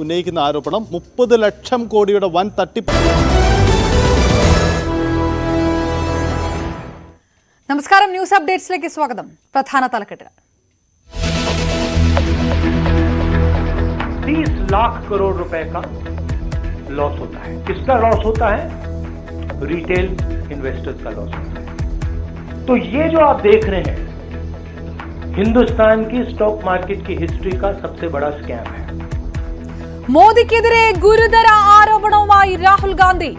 ഉന്നയിക്കുന്ന ആരോപണം മുപ്പത് ലക്ഷം കോടിയുടെ വൻ തട്ടിപ്പ് നമസ്കാരം ന്യൂസ് അപ്ഡേറ്റ്സിലേക്ക് സ്വാഗതം പ്രധാന തലക്കെട്ടുകൾ तीस लाख करोड़ रुपए का लॉस होता है किसका लॉस होता है रिटेल इन्वेस्टर्स का लॉस होता है तो ये जो आप देख रहे हैं हिंदुस्तान की स्टॉक मार्केट की हिस्ट्री का सबसे बड़ा स्कैम है മോദിക്കെതിരെ ഗുരുതര ആരോപണവുമായി രാഹുൽ ഗാന്ധി.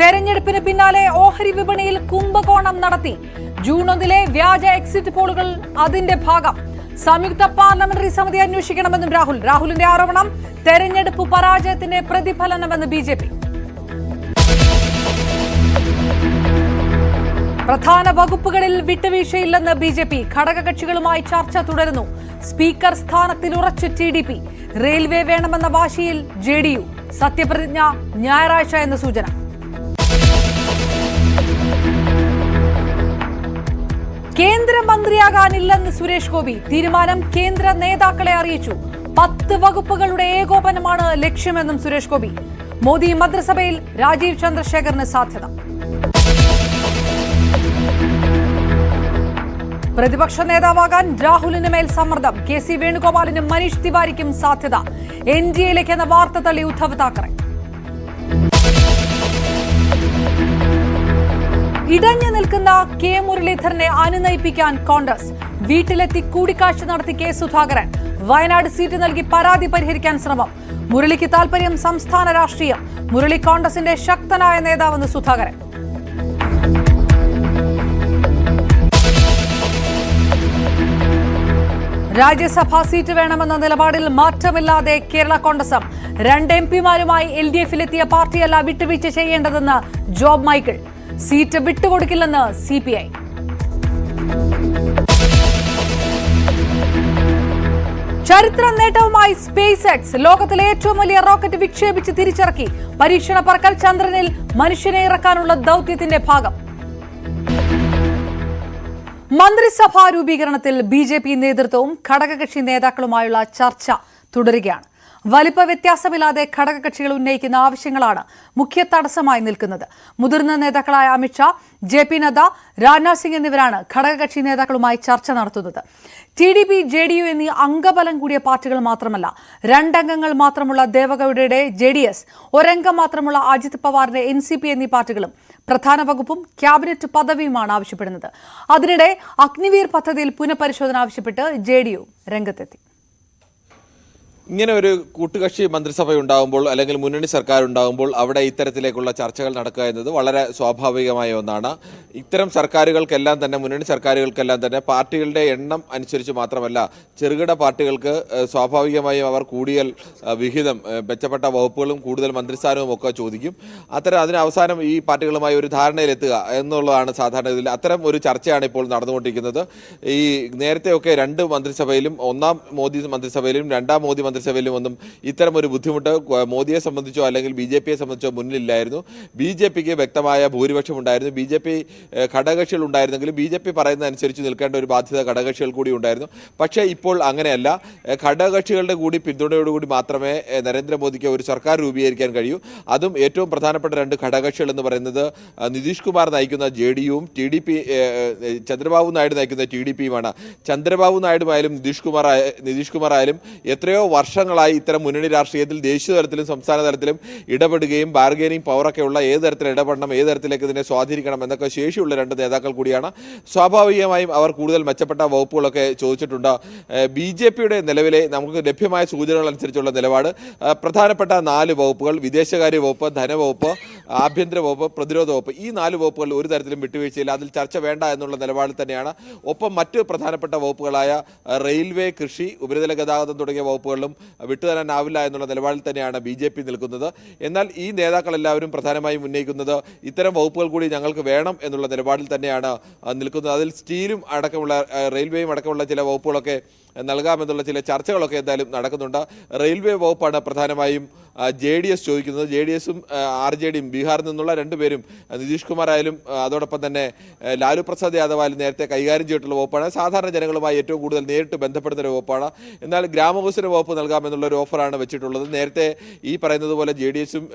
തെരഞ്ഞെടുപ്പിന് പിന്നാലെ ഓഹരി വിപണിയിൽ കുംഭകോണം നടത്തി. ജൂൺ ഒന്നിലെ വ്യാജ എക്സിറ്റ് പോളുകൾ അതിന്റെ ഭാഗം. സംയുക്ത പാർലമെന്ററി സമിതി അന്വേഷിക്കണമെന്നും രാഹുൽ. രാഹുലിന്റെ ആരോപണം തെരഞ്ഞെടുപ്പ് പരാജയത്തിന്റെ പ്രതിഫലനമെന്ന് ബി ജെ പി. പ്രധാന വകുപ്പുകളിൽ വിട്ടുവീഴ്ചയില്ലെന്ന് ബി ജെ പി ഘടകകക്ഷികളുമായി ചർച്ച തുടരുന്നു. സ്പീക്കർ സ്ഥാനത്തിൽ ഉറച്ചു ടി ഡി പി. റെയിൽവേ വേണമെന്ന വാശിയിൽ ജെ ഡി യു. സത്യപ്രതിജ്ഞ ഞായറാഴ്ച എന്ന സൂചന. കേന്ദ്രമന്ത്രിയാകാനില്ലെന്ന് സുരേഷ് ഗോപി. തീരുമാനം കേന്ദ്ര നേതാക്കളെ അറിയിച്ചു. പത്ത് വകുപ്പുകളുടെ ഏകോപനമാണ് ലക്ഷ്യമെന്നും സുരേഷ് ഗോപി. മോദി മന്ത്രിസഭയിൽ രാജീവ് ചന്ദ്രശേഖറിന് സാധ്യത. പ്രതിപക്ഷ നേതാവാകാൻ രാഹുലിന് മേൽ സമ്മർദ്ദം. കെ സി വേണുഗോപാലിനും മനീഷ് തിവാരിക്കും സാധ്യത. എൻ ഡി എയിലേക്ക് എന്ന വാർത്ത തള്ളി ഉദ്ധവ് താക്കറെ. ഇടഞ്ഞു നിൽക്കുന്ന കെ മുരളീധരനെ അനുനയിപ്പിക്കാൻ കോൺഗ്രസ്. വീട്ടിലെത്തി കൂടിക്കാഴ്ച നടത്തി കെ സുധാകരൻ. വയനാട് സീറ്റ് നൽകി പരാതി പരിഹരിക്കാൻ ശ്രമം. മുരളിക്ക് താൽപര്യം സംസ്ഥാന രാഷ്ട്രീയം. മുരളി കോൺഗ്രസിന്റെ ശക്തനായ നേതാവെന്ന് സുധാകരൻ. രാജ്യസഭാ സീറ്റ് വേണമെന്ന നിലപാടിൽ മാറ്റമില്ലാതെ കേരള കോൺഗ്രസും രണ്ട് എം പിമാരുമായി എൽ ഡി എഫിലെത്തിയ പാർട്ടിയല്ല വിട്ടുവീഴ്ച ചെയ്യേണ്ടതെന്ന് ജോബ് മൈക്കിൾ. സീറ്റ് വിട്ടുകൊടുക്കില്ലെന്ന് സി പി ഐ. ചരിത്ര നേട്ടവുമായി സ്പേസ് എക്സ് ലോകത്തിലെ ഏറ്റവും വലിയ റോക്കറ്റ് വിക്ഷേപിച്ച് തിരിച്ചിറക്കി പരീക്ഷണ പറക്കൽ ചന്ദ്രനിൽ മനുഷ്യനെ ഇറക്കാനുള്ള ദൗത്യത്തിന്റെ ഭാഗം. മന്ത്രിസഭാ രൂപീകരണത്തിൽ ബി ജെ പി നേതൃത്വവും ഘടകകക്ഷി നേതാക്കളുമായുള്ള ചർച്ച തുടരുകയാണ്. വലിപ്പ വ്യത്യാസമില്ലാതെ ഘടകകക്ഷികൾ ഉന്നയിക്കുന്ന ആവശ്യങ്ങളാണ് മുഖ്യ തടസ്സമായി നിൽക്കുന്നത്. മുതിർന്ന നേതാക്കളായ അമിത്ഷാ ജെ പി നദ്ദ രാജ്നാഥ് സിംഗ് എന്നിവരാണ് ഘടകകക്ഷി നേതാക്കളുമായി ചർച്ച നടത്തുന്നത്. T D P J D U എന്നീ അംഗബലം കൂടിയ പാർട്ടികൾ മാത്രമല്ല രണ്ടംഗങ്ങൾ മാത്രമുള്ള ദേവഗൌഡയുടെ ജെ ഡി എസ് ഒരംഗം മാത്രമുള്ള അജിത് പവാറിന്റെ എൻ സി പി എന്നീ പാർട്ടികളും പ്രധാന വകുപ്പും ക്യാബിനറ്റ് പദവിയുമാണ് ആവശ്യപ്പെടുന്നത്. അതിനിടെ അഗ്നിവീർ പദ്ധതിയിൽ പുനഃപരിശോധന ആവശ്യപ്പെട്ട് ജെ രംഗത്തെത്തി. ഇങ്ങനെ ഒരു കൂട്ടുകക്ഷി മന്ത്രിസഭ ഉണ്ടാകുമ്പോൾ അല്ലെങ്കിൽ മുന്നണി സർക്കാർ ഉണ്ടാകുമ്പോൾ അവിടെ ഇത്തരത്തിലേക്കുള്ള ചർച്ചകൾ നടക്കുക എന്നത് വളരെ സ്വാഭാവികമായ ഒന്നാണ്. ഇത്തരം സർക്കാരുകൾക്കെല്ലാം തന്നെ മുന്നണി സർക്കാരുകൾക്കെല്ലാം തന്നെ പാർട്ടികളുടെ എണ്ണം അനുസരിച്ച് മാത്രമല്ല ചെറുകിട പാർട്ടികൾക്ക് സ്വാഭാവികമായും അവർ കൂടിയൽ വിഹിതം മെച്ചപ്പെട്ട വകുപ്പുകളും കൂടുതൽ മന്ത്രിസ്ഥാനവും ഒക്കെ ചോദിക്കും. അത്തരം അതിന് അവസാനം ഈ പാർട്ടികളുമായി ഒരു ധാരണയിലെത്തുക എന്നുള്ളതാണ് സാധാരണ ഇതിൽ അത്തരം ഒരു ചർച്ചയാണ് ഇപ്പോൾ നടന്നുകൊണ്ടിരിക്കുന്നത്. ഈ നേരത്തെയൊക്കെ രണ്ട് മന്ത്രിസഭയിലും ഒന്നാം മോദി മന്ത്രിസഭയിലും രണ്ടാം മോദി മന്ത്രിസഭയിലും ഒന്നും ഇത്തരം ഒരു ബുദ്ധിമുട്ട് മോദിയെ സംബന്ധിച്ചോ അല്ലെങ്കിൽ ബി ജെ പിയെ സംബന്ധിച്ചോ മുന്നിലില്ലായിരുന്നു. ബി ജെ പിക്ക് വ്യക്തമായ ഭൂരിപക്ഷം ഉണ്ടായിരുന്നു ബി ജെ പി ഘടകകക്ഷികൾ ഉണ്ടായിരുന്നെങ്കിലും ബി ജെ പി പറയുന്ന അനുസരിച്ച് നിൽക്കേണ്ട ഒരു ബാധ്യത ഘടകകക്ഷികൾ കൂടി ഉണ്ടായിരുന്നു. പക്ഷേ ഇപ്പോൾ അങ്ങനെയല്ല. ഘടകകക്ഷികളുടെ കൂടി പിന്തുണയോടുകൂടി മാത്രമേ നരേന്ദ്രമോദിക്ക് ഒരു സർക്കാർ രൂപീകരിക്കാൻ കഴിയൂ. അതും ഏറ്റവും പ്രധാനപ്പെട്ട രണ്ട് ഘടകകക്ഷികൾ എന്ന് പറയുന്നത് നിതീഷ് കുമാർ നയിക്കുന്ന J D യുവും T D P Chandrababu Naidu നയിക്കുന്ന ടി ഡി പിയുമാണ് ചന്ദ്രബാബു നായിഡുമായാലും നിതീഷ് കുമാർ നിതീഷ് കുമാർ ആയാലും എത്രയോ വർഷങ്ങളായി ഇത്തരം മുന്നണി രാഷ്ട്രീയത്തിൽ ദേശീയ തലത്തിലും സംസ്ഥാന തലത്തിലും ഇടപെടുകയും ബാർഗൈനിങ് പവറൊക്കെ ഉള്ള ഏത് തരത്തിൽ ഇടപെടണം ഏത് തരത്തിലേക്ക് ഇതിനെ സ്വാധീനിക്കണം എന്നൊക്കെ ശേഷിയുള്ള രണ്ട് നേതാക്കൾ കൂടിയാണ്. സ്വാഭാവികമായും അവർ കൂടുതൽ മെച്ചപ്പെട്ട വകുപ്പുകളൊക്കെ ചോദിച്ചിട്ടുണ്ട്. ബി ജെ പിയുടെ നിലവിലെ നമുക്ക് ലഭ്യമായ സൂചനകൾ അനുസരിച്ചുള്ള നിലപാട്. പ്രധാനപ്പെട്ട നാല് വകുപ്പുകൾ വിദേശകാര്യ വകുപ്പ് ധനവകുപ്പ് ആഭ്യന്തര വകുപ്പ് പ്രതിരോധ വകുപ്പ്. ഈ നാല് വകുപ്പുകൾ ഒരു തരത്തിലും വിട്ടുവീഴ്ചയില്ല. അതിൽ ചർച്ച വേണ്ട എന്നുള്ള നിലപാടിൽ തന്നെയാണ്. ഒപ്പം മറ്റ് പ്രധാനപ്പെട്ട വകുപ്പുകളായ റെയിൽവേ കൃഷി ഉപരിതല ഗതാഗതം തുടങ്ങിയ വകുപ്പുകളിലും വിട്ടുതരാനാവില്ല എന്നുള്ള നിലപാടിൽ തന്നെയാണ് ബി ജെ പി നിൽക്കുന്നത്. എന്നാൽ ഈ നേതാക്കളെല്ലാവരും പ്രധാനമായും ഉന്നയിക്കുന്നത് ഇത്തരം വകുപ്പുകൾ കൂടി ഞങ്ങൾക്ക് വേണം എന്നുള്ള നിലപാടിൽ തന്നെയാണ് നിൽക്കുന്നത്. അതിൽ സ്റ്റീലും അടക്കമുള്ള റെയിൽവേയും അടക്കമുള്ള ചില വകുപ്പുകളൊക്കെ നൽകാമെന്നുള്ള ചില ചർച്ചകളൊക്കെ എന്തായാലും നടക്കുന്നുണ്ട്. റെയിൽവേ വകുപ്പാണ് പ്രധാനമായും ജെ ഡി എസ് ചോദിക്കുന്നത്. ജെ ഡി എസും ആർ ജെ ഡിയും ബീഹാറിൽ നിന്നുള്ള രണ്ടുപേരും നിതീഷ് കുമാർ ആയാലും അതോടൊപ്പം തന്നെ ലാലു പ്രസാദ് യാദവ് ആയാലും നേരത്തെ കൈകാര്യം ചെയ്തിട്ടുള്ള വകുപ്പാണ്. സാധാരണ ജനങ്ങളുമായി ഏറ്റവും കൂടുതൽ നേരിട്ട് ബന്ധപ്പെടുന്ന ഒരു വകുപ്പാണ്. എന്നാൽ ഗ്രാമവികസന വകുപ്പ് നൽകാമെന്നുള്ള ഒരു ഓഫറാണ് വെച്ചിട്ടുള്ളത്. നേരത്തെ ഈ പറയുന്നത് പോലെ ജെ ഡി എസും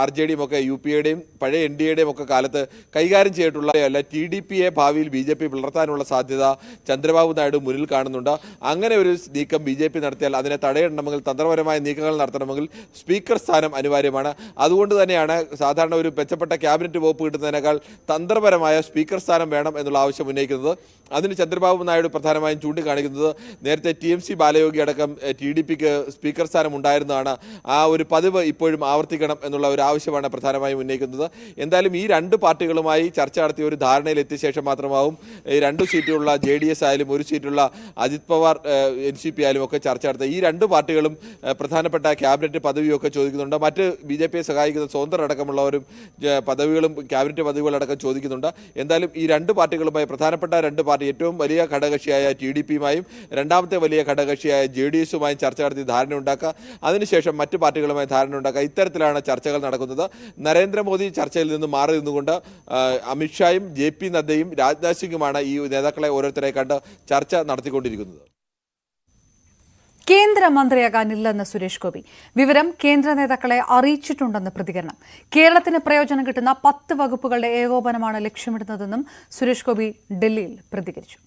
ആർ ജെ ഡിയും ഒക്കെ യു പി എയുടെയും പഴയ എൻ ഡി എയുടെയും ഒക്കെ കാലത്ത് കൈകാര്യം ചെയ്തിട്ടുള്ള അല്ല ടി ഡി പിയെ ഭാവിയിൽ ബി ജെ പി വളർത്താനുള്ള സാധ്യത ചന്ദ്രബാബു നായിഡു മുന്നിൽ കാണുന്നുണ്ട്. അങ്ങനെ ഒരു നീക്കം ബി ജെ പി നടത്തിയാൽ അതിനെ തടയണമെങ്കിൽ തന്ത്രപരമായ നീക്കങ്ങൾ നടത്തണമെങ്കിൽ സ്പീക്കർ സ്ഥാനം അനിവാര്യമാണ്. അതുകൊണ്ട് തന്നെയാണ് സാധാരണ ഒരു മെച്ചപ്പെട്ട ക്യാബിനറ്റ് വകുപ്പ് കിട്ടുന്നതിനേക്കാൾ തന്ത്രപരമായ സ്പീക്കർ സ്ഥാനം വേണം എന്നുള്ള ആവശ്യം ഉന്നയിക്കുന്നത്. അതിന് ചന്ദ്രബാബു നായിഡു പ്രധാനമായും ചൂണ്ടിക്കാണിക്കുന്നത്. നേരത്തെ ടി എം സി ബാലയോഗി അടക്കം ടി ഡി പിക്ക് സ്പീക്കർ സ്ഥാനം ഉണ്ടായിരുന്നതാണ്. ആ ഒരു പതിവ് ഇപ്പോഴും ആവർത്തിക്കണം എന്നുള്ള ഒരു ആവശ്യമാണ് പ്രധാനമായും ഉന്നയിക്കുന്നത്. എന്തായാലും ഈ രണ്ട് പാർട്ടികളുമായി ചർച്ച നടത്തിയ ഒരു ധാരണയിലെത്തിയ ശേഷം മാത്രമാവും രണ്ട് സീറ്റുള്ള ജെ ഡി എസ് ആയാലും ഒരു സീറ്റുള്ള Ajit Pawar N C P ആയാലും ഒക്കെ ചർച്ച നടത്തുക ഈ രണ്ട് പാർട്ടികളും പ്രധാനപ്പെട്ട ക്യാബിനറ്റ് പദവിയൊക്കെ ചോദിക്കുന്നുണ്ട്. മറ്റ് ബി ജെ പിയെ സഹായിക്കുന്ന സ്വതന്ത്രർ അടക്കമുള്ളവരും പദവികളും ക്യാബിനറ്റ് പദവികളടക്കം ചോദിക്കുന്നുണ്ട്. എന്തായാലും ഈ രണ്ട് പാർട്ടികളുമായി പ്രധാനപ്പെട്ട രണ്ട് പാർട്ടി ഏറ്റവും വലിയ ഘടകക്ഷിയായ ടി ഡി പിയുമായും രണ്ടാമത്തെ വലിയ ഘടകക്ഷിയായ ജെ ഡി എസുമായും ചർച്ച നടത്തി ധാരണ ഉണ്ടാക്കുക. അതിനുശേഷം മറ്റ് പാർട്ടികളുമായി ധാരണ ഉണ്ടാക്കുക. ഇത്തരത്തിലാണ് ചർച്ചകൾ നടക്കുന്നത്. നരേന്ദ്രമോദി ചർച്ചയിൽ നിന്ന് മാറി നിന്നുകൊണ്ട് അമിത്ഷായും ജെ പി നദ്ദയും രാജ്നാഥ് സിംഗുമാണ് ഈ നേതാക്കളെ ഓരോരുത്തരെ കണ്ട് ചർച്ച നടത്തിക്കൊണ്ടിരിക്കുന്നത്. കേന്ദ്രമന്ത്രിയാകാനില്ലെന്ന് സുരേഷ് ഗോപി. വിവരം കേന്ദ്ര നേതാക്കളെ അറിയിച്ചിട്ടുണ്ടെന്ന് പ്രതികരണം. കേരളത്തിന് പ്രയോജനം കിട്ടുന്ന പത്ത് വകുപ്പുകളുടെ ഏകോപനമാണ് ലക്ഷ്യമിടുന്നതെന്നും സുരേഷ് ഗോപി ഡൽഹിയിൽ പ്രതികരിച്ചു.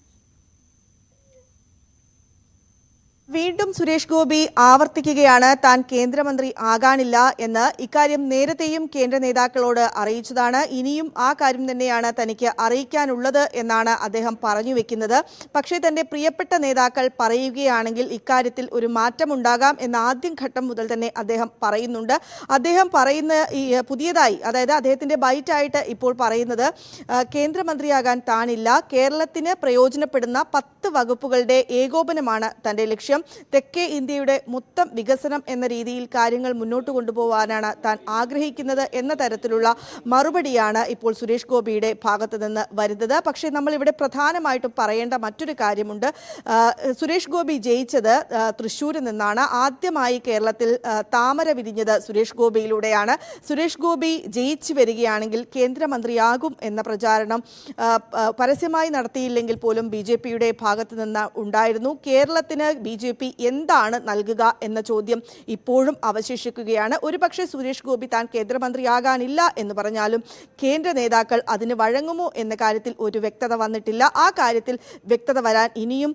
വീണ്ടും സുരേഷ് ഗോപി ആവർത്തിക്കുകയാണ്. താൻ കേന്ദ്രമന്ത്രി ആകാനില്ല എന്ന് ഇക്കാര്യം നേരത്തെയും കേന്ദ്ര നേതാക്കളോട് അറിയിച്ചതാണ്. ഇനിയും ആ കാര്യം തന്നെയാണ് തനിക്ക് അറിയിക്കാനുള്ളത് എന്നാണ് അദ്ദേഹം പറഞ്ഞു വെക്കുന്നത്. പക്ഷേ തന്റെ പ്രിയപ്പെട്ട നേതാക്കൾ പറയുകയാണെങ്കിൽ ഇക്കാര്യത്തിൽ ഒരു മാറ്റമുണ്ടാകാം എന്ന ആദ്യം ഘട്ടം മുതൽ തന്നെ അദ്ദേഹം പറയുന്നുണ്ട്. അദ്ദേഹം പറയുന്ന ഈ പുതിയതായി അതായത് അദ്ദേഹത്തിന്റെ ബൈറ്റായിട്ട് ഇപ്പോൾ പറയുന്നത് കേന്ദ്രമന്ത്രിയാകാൻ താനില്ല. കേരളത്തിന് പ്രയോജനപ്പെടുന്ന പത്ത് വകുപ്പുകളുടെ ഏകോപനമാണ് തന്റെ ലക്ഷ്യം. തെക്കേ ഇന്ത്യയുടെ മൊത്തം വികസനം എന്ന രീതിയിൽ കാര്യങ്ങൾ മുന്നോട്ട് കൊണ്ടുപോകാനാണ് താൻ ആഗ്രഹിക്കുന്നത് എന്ന തരത്തിലുള്ള മറുപടിയാണ് ഇപ്പോൾ സുരേഷ് ഗോപിയുടെ ഭാഗത്ത് നിന്ന് വരുന്നത്. പക്ഷേ നമ്മൾ ഇവിടെ പ്രധാനമായിട്ടും പറയേണ്ട മറ്റൊരു കാര്യമുണ്ട്. സുരേഷ് ഗോപി ജയിച്ചത് തൃശ്ശൂരിൽ നിന്നാണ്. ആദ്യമായി കേരളത്തിൽ താമര വിരിഞ്ഞത് സുരേഷ് ഗോപിയിലൂടെയാണ്. സുരേഷ് ഗോപി ജയിച്ചു വരികയാണെങ്കിൽ കേന്ദ്രമന്ത്രിയാകും എന്ന പ്രചാരണം പരസ്യമായി നടത്തിയില്ലെങ്കിൽ പോലും ബി ജെ പിയുടെ ഭാഗത്ത് നിന്ന് ഉണ്ടായിരുന്നു. കേരളത്തിന് ബി ജെ പി എന്താണ് നൽകുക എന്ന ചോദ്യം ഇപ്പോഴും അവശേഷിക്കുകയാണ്. ഒരുപക്ഷെ സുരേഷ് ഗോപി താൻ കേന്ദ്രമന്ത്രിയാകാനില്ല എന്ന് പറഞ്ഞാലും കേന്ദ്ര നേതാക്കൾ അതിന് വഴങ്ങുമോ എന്ന കാര്യത്തിൽ ഒരു വ്യക്തത വന്നിട്ടില്ല. ആ കാര്യത്തിൽ വ്യക്തത വരാൻ ഇനിയും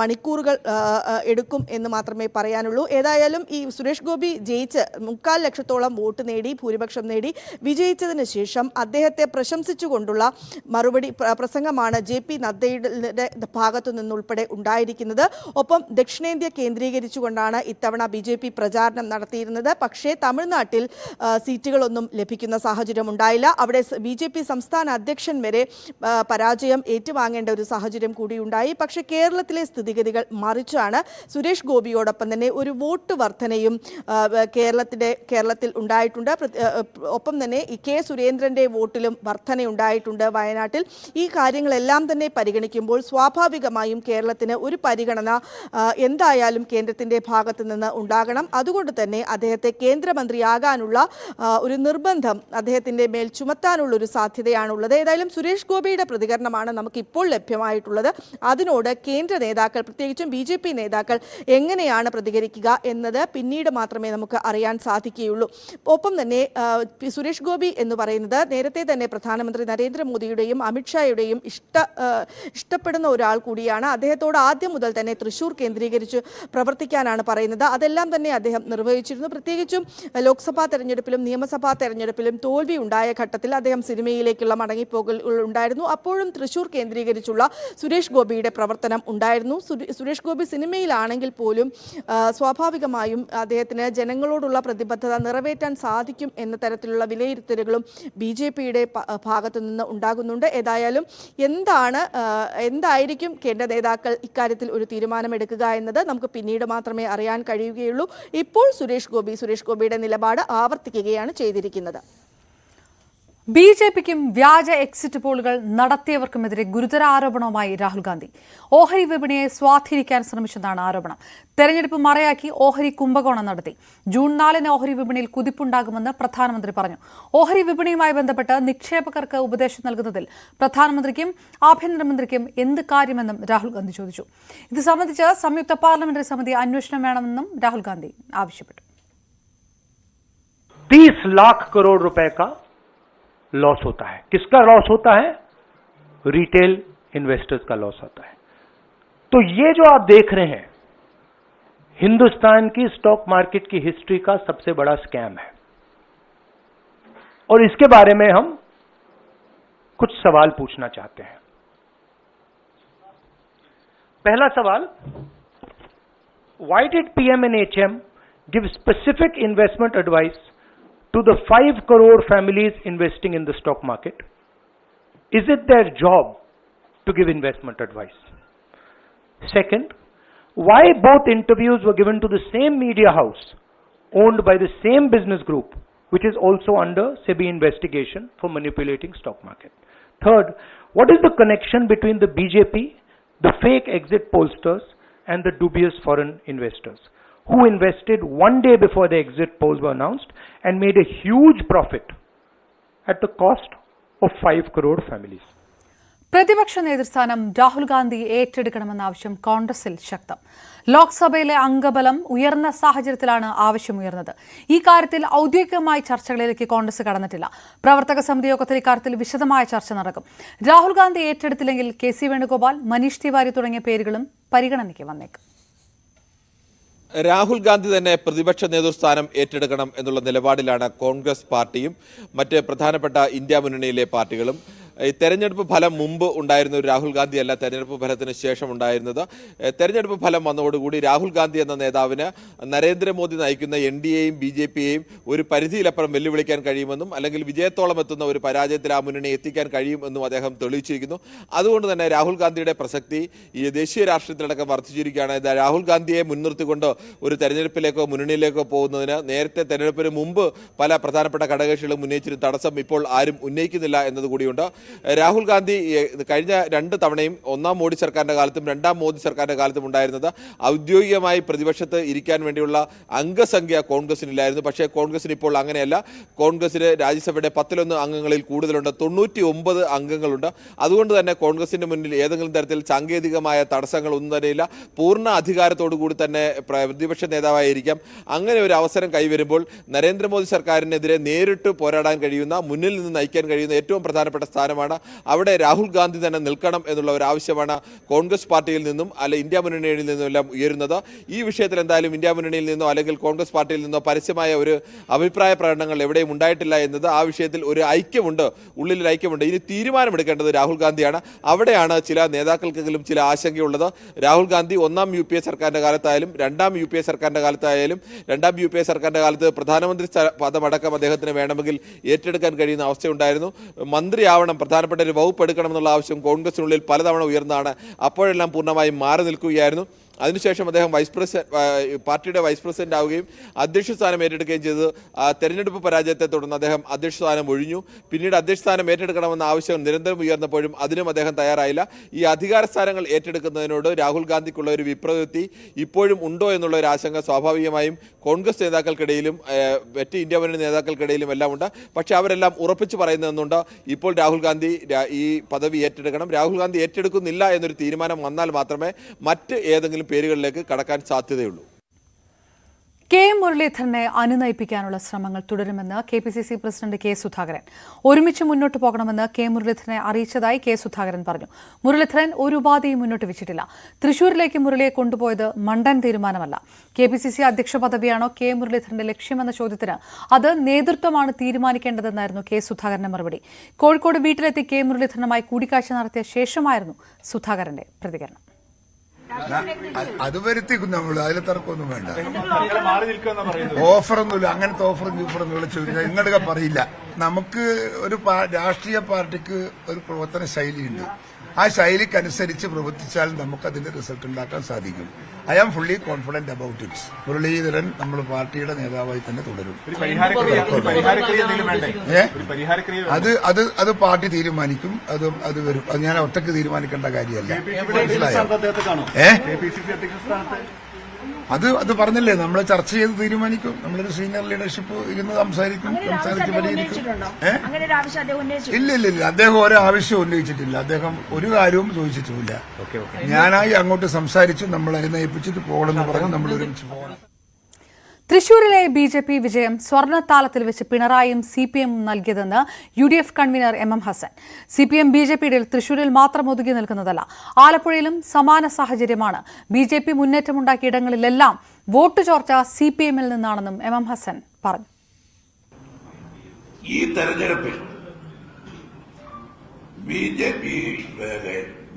മണിക്കൂറുകൾ എടുക്കും എന്ന് മാത്രമേ പറയാനുള്ളൂ. ഏതായാലും ഈ സുരേഷ് ഗോപി ജയിച്ച് മുക്കാൽ ലക്ഷത്തോളം വോട്ട് നേടി ഭൂരിപക്ഷം നേടി വിജയിച്ചതിന് ശേഷം അദ്ദേഹത്തെ പ്രശംസിച്ചുകൊണ്ടുള്ള മറുപടി പ്രസംഗമാണ് ജെ പി നദ്ദയുടെ ഭാഗത്തു നിന്നുൾപ്പെടെ ഉണ്ടായിരിക്കുന്നത്. ഒപ്പം ദക്ഷിണേന്ത്യ കേന്ദ്രീകരിച്ചുകൊണ്ടാണ് ഇത്തവണ ബി ജെ പി പ്രചാരണം നടത്തിയിരുന്നത്. പക്ഷേ തമിഴ്നാട്ടിൽ സീറ്റുകളൊന്നും ലഭിക്കുന്ന സാഹചര്യം ഉണ്ടായില്ല അവിടെ ബി ജെ പി സംസ്ഥാന അധ്യക്ഷൻ വരെ പരാജയം ഏറ്റുവാങ്ങേണ്ട ഒരു സാഹചര്യം കൂടിയുണ്ടായി. പക്ഷേ കേരളത്തിലെ സ്ഥിതിഗതികൾ മറിച്ചാണ് സുരേഷ് ഗോപിയോടൊപ്പം തന്നെ ഒരു വോട്ട് വർധനയും കേരളത്തിന്റെ കേരളത്തിൽ ഉണ്ടായിട്ടുണ്ട്. ഒപ്പം തന്നെ കെ സുരേന്ദ്രന്റെ വോട്ടിലും വർധനയുണ്ടായിട്ടുണ്ട് വയനാട്ടിൽ. ഈ കാര്യങ്ങളെല്ലാം തന്നെ പരിഗണിക്കുമ്പോൾ സ്വാഭാവികമായും കേരളത്തിന് ഒരു പരിഗണന ആ, എന്തായാലും കേന്ദ്രത്തിന്റെ ഭാഗത്ത് നിന്ന് ഉണ്ടാകണം. അതുകൊണ്ട് തന്നെ അദ്ദേഹത്തെ കേന്ദ്രമന്ത്രിയാകാനുള്ള ഒരു നിർബന്ധം അദ്ദേഹത്തിന്റെ മേൽ ചുമത്താനുള്ള ഒരു സാധ്യതയാണുള്ളത്. ഏതായാലും സുരേഷ് ഗോപിയുടെ പ്രതികരണമാണ് നമുക്ക് ഇപ്പോൾ ലഭ്യമായിട്ടുള്ളത്. അതിനോട് കേന്ദ്ര നേതാക്കൾ പ്രത്യേകിച്ചും ബി നേതാക്കൾ എങ്ങനെയാണ് പ്രതികരിക്കുക എന്നത് പിന്നീട് മാത്രമേ നമുക്ക് അറിയാൻ സാധിക്കുകയുള്ളൂ. ഒപ്പം തന്നെ സുരേഷ് ഗോപി എന്ന് പറയുന്നത് നേരത്തെ തന്നെ പ്രധാനമന്ത്രി നരേന്ദ്രമോദിയുടെയും അമിത്ഷായുടെയും ഇഷ്ട ഇഷ്ടപ്പെടുന്ന ഒരാൾ കൂടിയാണ്. അദ്ദേഹത്തോട് ആദ്യം മുതൽ തന്നെ തൃശൂർ കേന്ദ്രീകരിച്ച് പ്രവർത്തിക്കാനാണ് പറയുന്നത്. അതെല്ലാം തന്നെ അദ്ദേഹം നിർവഹിച്ചിരുന്നു. പ്രത്യേകിച്ചും ലോക്സഭാ തെരഞ്ഞെടുപ്പിലും നിയമസഭാ തെരഞ്ഞെടുപ്പിലും തോൽവി ഉണ്ടായ ഘട്ടത്തിൽ അദ്ദേഹം സിനിമയിലേക്കുള്ള മടങ്ങിപ്പോകൽ ഉണ്ടായിരുന്നു. അപ്പോഴും തൃശൂർ കേന്ദ്രീകരിച്ചുള്ള സുരേഷ് ഗോപിയുടെ പ്രവർത്തനം ഉണ്ടായിരുന്നു. സുരേഷ് ഗോപി സിനിമയിലാണെങ്കിൽ പോലും സ്വാഭാവികമായും അദ്ദേഹത്തിന് ജനങ്ങളോടുള്ള പ്രതിബദ്ധത നിറവേറ്റാൻ സാധിക്കും എന്ന തരത്തിലുള്ള വിലയിരുത്തലുകളും ബി ജെ പിയുടെ ഭാഗത്തു നിന്ന് ഉണ്ടാകുന്നുണ്ട്. ഏതായാലും എന്താണ് എന്തായിരിക്കും കേന്ദ്ര നേതാക്കൾ ഇക്കാര്യത്തിൽ ഒരു തീരുമാനമെടുക്കുക എന്നത് നമുക്ക് പിന്നീട് മാത്രമേ അറിയാൻ കഴിയുകയുള്ളൂ. ഇപ്പോൾ സുരേഷ് ഗോപി സുരേഷ് ഗോപിയുടെ നിലപാട് ആവർത്തിക്കുകയാണ് ചെയ്തിരിക്കുന്നത്. ബി ജെ പിക്കും വ്യാജ എക്സിറ്റ് പോളുകൾ നടത്തിയവർക്കുമെതിരെ ഗുരുതര ആരോപണവുമായി രാഹുൽ ഗാന്ധി ഓഹരി വിപണിയെ സ്വാധീനിക്കാൻ ശ്രമിച്ചെന്നാണ് ആരോപണം തെരഞ്ഞെടുപ്പ് മറയാക്കി ഓഹരി കുംഭകോണം നടത്തി ജൂൺ നാലിന് ഓഹരി വിപണിയിൽ കുതിപ്പുണ്ടാകുമെന്ന് പ്രധാനമന്ത്രി പറഞ്ഞു ഓഹരി വിപണിയുമായി ബന്ധപ്പെട്ട് നിക്ഷേപകർക്ക് ഉപദേശം നൽകുന്നതിൽ പ്രധാനമന്ത്രിക്കും ആഭ്യന്തരമന്ത്രിക്കും എന്ത് കാര്യമെന്നും രാഹുൽ ഗാന്ധി ചോദിച്ചു ഇത് സംബന്ധിച്ച് സംയുക്ത പാർലമെന്ററി സമിതി അന്വേഷണം വേണമെന്നും രാഹുൽ ഗാന്ധി ആവശ്യപ്പെട്ടു तीस लाख करोड़ रुपए का लॉस होता है। किसका लॉस होता है? रिटेल इन्वेस्टर्स का लॉस होता है। तो ये जो आप देख रहे हैं, हिंदुस्तान की स्टॉक मार्केट की हिस्ट्री का सबसे बड़ा स्कैम है। और इसके बारे में हम कुछ सवाल पूछना चाहते हैं। पहला सवाल, why did PM and HM give specific investment advice to the 5 crore families investing in the stock market? Is it their job to give investment advice? Second, why both interviews were given to the same media house owned by the same business group which is also under SEBI investigation for manipulating stock market? Third, what is the connection between the BJP, the fake exit pollsters and the dubious foreign investors who invested one day before the exit polls were announced and made a huge profit at the cost of 5 crore families? പ്രതിപക്ഷ നേതൃസ്ഥാനം രാഹുൽ ഗാന്ധി ഏറ്റെടുക്കണമെന്ന ആവശ്യം കോൺഗ്രസിൽ ശക്തം. ലോക്സഭയിലെ അംഗബലം ഉയർന്ന സാഹചര്യത്തിലാണ് ആവശ്യമുയർന്നത് ഈ കാര്യത്തിൽ ഔദ്യോഗികമായ ചർച്ചകളിലേക്ക് കോൺഗ്രസ് കടന്നിട്ടില്ല. പ്രവർത്തക സമിതി യോഗത്തിൽ ഇക്കാര്യത്തിൽ വിശദമായ ചർച്ച നടക്കും. രാഹുൽ ഗാന്ധി ഏറ്റെടുത്തില്ലെങ്കിൽ കെ സി വേണുഗോപാൽ മനീഷ് തിവാരി തുടങ്ങിയ പേരുകളും പരിഗണനയ്ക്ക് വന്നേക്കും. രാഹുൽ ഗാന്ധി തന്നെ പ്രതിപക്ഷ നേതൃസ്ഥാനം ഏറ്റെടുക്കണം എന്നുള്ള നിലപാടിലാണ് കോൺഗ്രസ് പാർട്ടിയും മറ്റ് പ്രധാനപ്പെട്ട ഇന്ത്യ മുന്നണിയിലെ പാർട്ടികളും. ഈ തെരഞ്ഞെടുപ്പ് ഫലം മുമ്പ് ഉണ്ടായിരുന്ന ഒരു രാഹുൽ ഗാന്ധി അല്ല തെരഞ്ഞെടുപ്പ് ഫലത്തിന് ശേഷം ഉണ്ടായിരുന്നത്. തെരഞ്ഞെടുപ്പ് ഫലം വന്നതോടുകൂടി രാഹുൽ ഗാന്ധി എന്ന നേതാവിന് നരേന്ദ്രമോദി നയിക്കുന്ന എൻ ഡി എയും ബി ജെ പിയെയും ഒരു പരിധിയിലപ്പുറം വെല്ലുവിളിക്കാൻ കഴിയുമെന്നും അല്ലെങ്കിൽ വിജയത്തോളം എത്തുന്ന ഒരു പരാജയത്തിൽ ആ മുന്നണി എത്തിക്കാൻ കഴിയുമെന്നും അദ്ദേഹം തെളിയിച്ചിരിക്കുന്നു. അതുകൊണ്ട് തന്നെ രാഹുൽ ഗാന്ധിയുടെ പ്രസക്തി ഈ ദേശീയ രാഷ്ട്രീയത്തിലടക്കം വർദ്ധിച്ചിരിക്കുകയാണ്. രാഹുൽ ഗാന്ധിയെ മുൻനിർത്തിക്കൊണ്ട് ഒരു തെരഞ്ഞെടുപ്പിലേക്കോ മുന്നണിയിലേക്കോ പോകുന്നതിന് നേരത്തെ തെരഞ്ഞെടുപ്പിന് മുമ്പ് പല പ്രധാനപ്പെട്ട ഘടകകക്ഷികളും ഉന്നയിച്ചിരുന്ന തടസ്സം ഇപ്പോൾ ആരും ഉന്നയിക്കുന്നില്ല എന്നതുകൂടിയുണ്ട്. രാഹുൽ ഗാന്ധി കഴിഞ്ഞ രണ്ട് തവണയും ഒന്നാം മോഡി സർക്കാരിന്റെ കാലത്തും രണ്ടാം മോദി സർക്കാരിന്റെ കാലത്തും ഉണ്ടായിരുന്നത് ഔദ്യോഗികമായി പ്രതിപക്ഷത്ത് ഇരിക്കാൻ വേണ്ടിയുള്ള അംഗസംഖ്യ കോൺഗ്രസിനില്ലായിരുന്നു. പക്ഷേ കോൺഗ്രസിന് ഇപ്പോൾ അങ്ങനെയല്ല. കോൺഗ്രസിന് രാജ്യസഭയുടെ പത്തിലൊന്ന് അംഗങ്ങളിൽ കൂടുതലുണ്ട്. തൊണ്ണൂറ്റി ഒമ്പത് അംഗങ്ങളുണ്ട്. അതുകൊണ്ട് തന്നെ കോൺഗ്രസിന്റെ മുന്നിൽ ഏതെങ്കിലും തരത്തിൽ സാങ്കേതികമായ തടസ്സങ്ങൾ ഒന്നും തന്നെയില്ല പൂർണ അധികാരത്തോടു കൂടി തന്നെ പ്ര- പ്രതിപക്ഷ നേതാവായിരിക്കാം. അങ്ങനെ ഒരു അവസരം കൈവരുമ്പോൾ നരേന്ദ്രമോദി സർക്കാരിനെതിരെ നേരിട്ട് പോരാടാൻ കഴിയുന്ന മുന്നിൽ നിന്ന് നയിക്കാൻ കഴിയുന്ന ഏറ്റവും പ്രധാനപ്പെട്ട സ്ഥാനമാണ് അവിടെ രാഹുൽ ഗാന്ധി തന്നെ നിൽക്കണം എന്നുള്ള ഒരു ആവശ്യമാണ് കോൺഗ്രസ് പാർട്ടിയിൽ നിന്നും അല്ല ഇന്ത്യ മുന്നണിയിൽ നിന്നും എല്ലാം ഉയരുന്നത്. ഈ വിഷയത്തിൽ എന്തായാലും ഇന്ത്യ മുന്നണിയിൽ നിന്നോ അല്ലെങ്കിൽ കോൺഗ്രസ് പാർട്ടിയിൽ നിന്നോ പരസ്യമായ ഒരു അഭിപ്രായ പ്രകടനങ്ങൾ എവിടെയും ഉണ്ടായിട്ടില്ല എന്നത് ആ വിഷയത്തിൽ ഒരു ഐക്യമുണ്ട്. ഉള്ളിൽ ഐക്യമുണ്ട്. ഇനി തീരുമാനമെടുക്കേണ്ടത് രാഹുൽ ഗാന്ധിയാണ്. അവിടെയാണ് ചില നേതാക്കൾക്കെങ്കിലും ചില ആശങ്കയുള്ളത്. രാഹുൽ ഗാന്ധി ഒന്നാം യു പി എ സർക്കാരിന്റെ കാലത്തായാലും രണ്ടാം യു പി എ സർക്കാരിന്റെ കാലത്തായാലും രണ്ടാം യു പി എ സർക്കാരിന്റെ കാലത്ത് പ്രധാനമന്ത്രി പദമടക്കം അദ്ദേഹത്തിന് വേണമെങ്കിൽ ഏറ്റെടുക്കാൻ കഴിയുന്ന അവസ്ഥയുണ്ടായിരുന്നു. മന്ത്രിയാവണം പ്രധാനപ്പെട്ട ഒരു വകുപ്പ് എടുക്കണമെന്നുള്ള ആവശ്യം കോൺഗ്രസിനുള്ളിൽ പലതവണ ഉയർന്നതാണ് അപ്പോഴെല്ലാം പൂർണമായും മാറി നിൽക്കുകയായിരുന്നു. അതിനുശേഷം അദ്ദേഹം വൈസ് പ്രസിഡന്റ് പാർട്ടിയുടെ വൈസ് പ്രസിഡന്റ് ആവുകയും അധ്യക്ഷ സ്ഥാനം ഏറ്റെടുക്കുകയും ചെയ്ത്. തെരഞ്ഞെടുപ്പ് പരാജയത്തെ തുടർന്ന് അദ്ദേഹം അധ്യക്ഷ സ്ഥാനം ഒഴിഞ്ഞു. പിന്നീട് അധ്യക്ഷ സ്ഥാനം ഏറ്റെടുക്കണമെന്ന ആവശ്യം നിരന്തരം ഉയർന്നപ്പോഴും അതിനും അദ്ദേഹം തയ്യാറായില്ല. ഈ അധികാര സ്ഥാനങ്ങൾ ഏറ്റെടുക്കുന്നതിനോട് രാഹുൽ ഗാന്ധിക്കുള്ള ഒരു വിപ്രവൃത്തി ഇപ്പോഴും ഉണ്ടോ എന്നുള്ള ഒരു ആശങ്ക സ്വാഭാവികമായും കോൺഗ്രസ് നേതാക്കൾക്കിടയിലും മറ്റ് ഇന്ത്യ മുന്നണി നേതാക്കൾക്കിടയിലും എല്ലാം ഉണ്ട്. പക്ഷേ അവരെല്ലാം ഉറപ്പിച്ചു പറയുന്നതെന്നുണ്ട് ഇപ്പോൾ രാഹുൽ ഗാന്ധി ഈ പദവി ഏറ്റെടുക്കണം. രാഹുൽ ഗാന്ധി ഏറ്റെടുക്കുന്നില്ല എന്നൊരു തീരുമാനം വന്നാൽ മാത്രമേ മറ്റ് ഏതെങ്കിലും പേരുകളിലേക്ക് കടക്കാൻ സാധ്യതയുള്ളൂ. കെ മുരളീധരനെ അനുനയിപ്പിക്കാനുള്ള ശ്രമങ്ങൾ തുടരുമെന്ന് K P C C president K Sudhakaran. ഒരുമിച്ച് മുന്നോട്ട് പോകണമെന്ന് കെ മുരളീധരനെ അറിയിച്ചതായി കെ സുധാകരൻ പറഞ്ഞു. മുരളീധരൻ ഒരു ഉപാധിയും മുന്നോട്ട് വെച്ചിട്ടില്ല. തൃശൂരിലേക്ക് മുരളിയെ കൊണ്ടുപോയത് മണ്ടൻ തീരുമാനമല്ല. കെ പി സി സി അധ്യക്ഷ പദവിയാണോ കെ മുരളീധരന്റെ ലക്ഷ്യമെന്ന ചോദ്യത്തിന് അത് നേതൃത്വമാണ് തീരുമാനിക്കേണ്ടതെന്നായിരുന്നു കെ സുധാകരന്റെ മറുപടി. കോഴിക്കോട് വീട്ടിലെത്തി കെ മുരളീധരനുമായി കൂടിക്കാഴ്ച നടത്തിയ ശേഷമായിരുന്നു സുധാകരന്റെ പ്രതികരണം. അത് വരുത്തിക്കും നമ്മൾ അതിലെ തർക്കമൊന്നും വേണ്ട. ഓഫറൊന്നുമില്ല. അങ്ങനത്തെ ഓഫറും ഗീഫറൊന്നും വിളിച്ചു ഇങ്ങോട്ടൊക്കെ പറയില്ല. നമുക്ക് ഒരു രാഷ്ട്രീയ പാർട്ടിക്ക് ഒരു പ്രവർത്തന ശൈലിയുണ്ട്. ആ ശൈലിക്കനുസരിച്ച് പ്രവർത്തിച്ചാൽ നമുക്ക് അതിന്റെ റിസൾട്ട് ഉണ്ടാക്കാൻ സാധിക്കും. I am fully confident about it Muraleedharan നമ്മൾ പാർട്ടിയുടെ നേതാവായി തന്നെ തുടരും? അത് അത് അത് പാർട്ടി തീരുമാനിക്കും. അത് അത് വരും. അത് ഞാൻ ഒറ്റയ്ക്ക് തീരുമാനിക്കേണ്ട കാര്യമല്ല. മനസ്സിലായോ? ഏ? അത് അത് പറഞ്ഞല്ലേ? നമ്മൾ ചർച്ച ചെയ്ത് തീരുമാനിക്കും. നമ്മളൊരു സീനിയർ ലീഡർഷിപ്പ് ഇരുന്ന് സംസാരിക്കും സംസാരിച്ച് പരിഹരിക്കും. ഇല്ല ഇല്ല ഇല്ല. അദ്ദേഹം ഒരു ആവശ്യം ഉന്നയിച്ചിട്ടില്ല. അദ്ദേഹം ഒരു കാര്യവും ചോദിച്ചിട്ടുമില്ല. ഞാനായി അങ്ങോട്ട് സംസാരിച്ചു നമ്മൾ അതിനേൽപ്പിച്ചിട്ട് പോകണമെന്ന് പറഞ്ഞു നമ്മൾ ഒരുമിച്ച് പോകണം. തൃശൂരിലെ ബി ജെ പി വിജയം സ്വർണത്താലത്തിൽ വെച്ച് പിണറായിയും സി പി എമ്മും നൽകിയതെന്ന് U D F convener M M Hassan. C P M B J പിയുടെ തൃശൂരിൽ മാത്രം ഒതുങ്ങി നിൽക്കുന്നതല്ല. ആലപ്പുഴയിലും സമാന സാഹചര്യമാണ് ബി ജെ പി മുന്നേറ്റമുണ്ടാക്കിയ ഇടങ്ങളിലെല്ലാം വോട്ട് ചോർച്ച സി പി എമ്മിൽ നിന്നാണെന്നും എം എം ഹസൻ പറഞ്ഞു. ഈ തെരഞ്ഞെടുപ്പിൽ B J P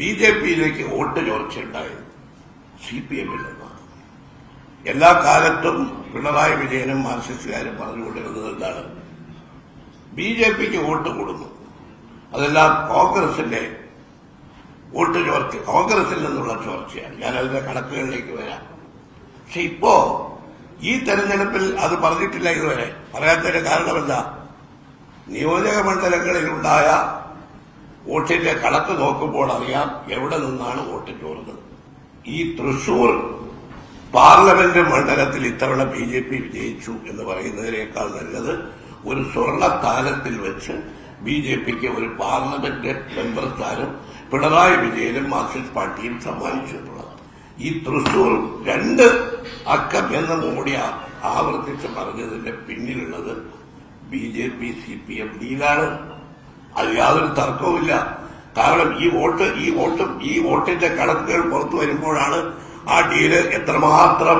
B J പിയിലേക്ക് വോട്ട് ചോർച്ചയുണ്ടായത് സി പി എമ്മിൽ നിന്നാണ്. എല്ലാ കാലത്തും പിണറായി വിജയനും മാർക്സിസ്റ്റുകാരും പറഞ്ഞുകൊണ്ടിരുന്നത് എന്താണ്? ബി ജെ പിക്ക് വോട്ട് കൊടുന്നു അതെല്ലാം കോൺഗ്രസിന്റെ വോട്ട് ചോർച്ച കോൺഗ്രസിൽ നിന്നുള്ള ചോർച്ചയാണ്. ഞാൻ അതിന്റെ കണക്കുകളിലേക്ക് വരാം. പക്ഷെ ഇപ്പോ ഈ തെരഞ്ഞെടുപ്പിൽ അത് പറഞ്ഞിട്ടില്ല ഇതുവരെ. പറയാത്തതിന്റെ കാരണം എന്താ നിയോജക മണ്ഡലങ്ങളിലുണ്ടായ വോട്ടിന്റെ കണക്ക് നോക്കുമ്പോൾ അറിയാം എവിടെ നിന്നാണ് വോട്ട് ചോർന്നത്. ഈ തൃശൂർ പാർലമെന്റ് മണ്ഡലത്തിൽ ഇത്തവണ ബി ജെ പി വിജയിച്ചു എന്ന് പറയുന്നതിനേക്കാൾ നല്ലത് ഒരു സ്വർണ താലത്തിൽ വെച്ച് ബി ജെ പിക്ക് ഒരു പാർലമെന്റ് മെമ്പർ സ്ഥാനം പിണറായി വിജയനും മാർക്സിസ്റ്റ് പാർട്ടിയും സമ്മാനിച്ചു എന്നുള്ളതാണ് ഈ തൃശൂർ രണ്ട് അക്കം എന്ന മോഡി ആവർത്തിച്ച് പറഞ്ഞതിന്റെ പിന്നിലുള്ളത് B J P C P M ഡിയിലാണ് അത് യാതൊരു തർക്കവുമില്ല. കാരണം ഈ വോട്ട് ഈ വോട്ടും ഈ വോട്ടിന്റെ കണക്കുകൾ പുറത്തു വരുമ്പോഴാണ് ആ ഡീൽ എത്രമാത്രം